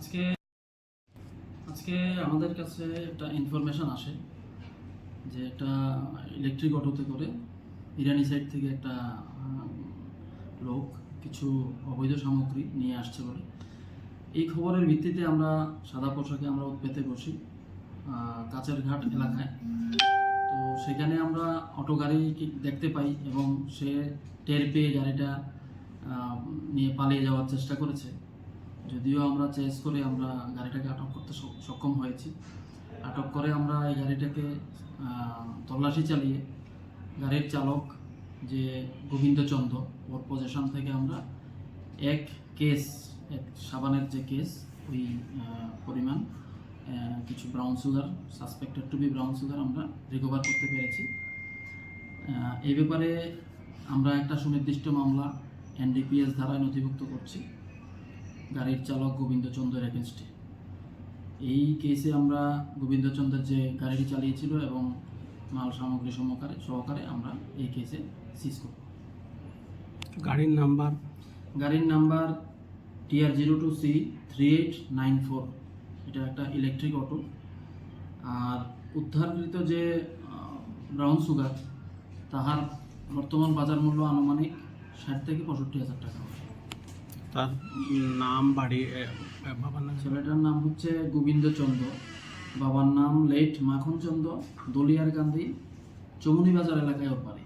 আজকে আজকে আমাদের কাছে একটা ইনফরমেশন আসে যে একটা ইলেকট্রিক অটোতে করে ইরানি সাইড থেকে একটা লোক কিছু অবৈধ সামগ্রী নিয়ে আসছে বলে। এই খবরের ভিত্তিতে আমরা সাদা পোশাকে আমরা পেতে বসি কাছের ঘাট এলাকায়। তো সেখানে আমরা অটো গাড়ি দেখতে পাই এবং সে টের পেয়ে গাড়িটা নিয়ে পালিয়ে যাওয়ার চেষ্টা করেছে। যদিও আমরা চেস করে আমরা গাড়িটাকে আটক করতে সক্ষম হয়েছি। আটক করে আমরা এই গাড়িটাকে তল্লাশি চালিয়ে গাড়ির চালক যে গোবিন্দচন্দ্র, ওর পজিশন থেকে আমরা এক কেস, এক সাবানের যে কেস, ওই পরিমাণ কিছু brown sugar suspected to be brown sugar আমরা রিকভার করতে পেরেছি। এই ব্যাপারে আমরা একটা সুনির্দিষ্ট মামলা এনডিপিএস ধারায় নথিভুক্ত করছি। গাড়ির চালক গোবিন্দচন্দ্রের এগেনস্টে এই কেসে আমরা গোবিন্দচন্দ্রের যে গাড়িটি চালিয়েছিল এবং মাল সামগ্রী সহকারে সহকারে আমরা এই কেসে সিজ করব। গাড়ির নাম্বার? গাড়ির number TR zero two C three eight nine four এটা একটা ইলেকট্রিক অটো আর উদ্ধারকৃত যে ব্রাউন সুগার তাহার বর্তমান বাজার মূল্য আনুমানিক ষাট থেকে পঁয়ষট্টি হাজার টাকা। তার নাম বাড়ি বাবার নাম? ছেলেটার নাম হচ্ছে গোবিন্দচন্দ্র। বাবার নাম লেট মাখনচন্দ্র দলিয়ার গান্ধী চমুনি বাজার এলাকায় ওর বাড়ি।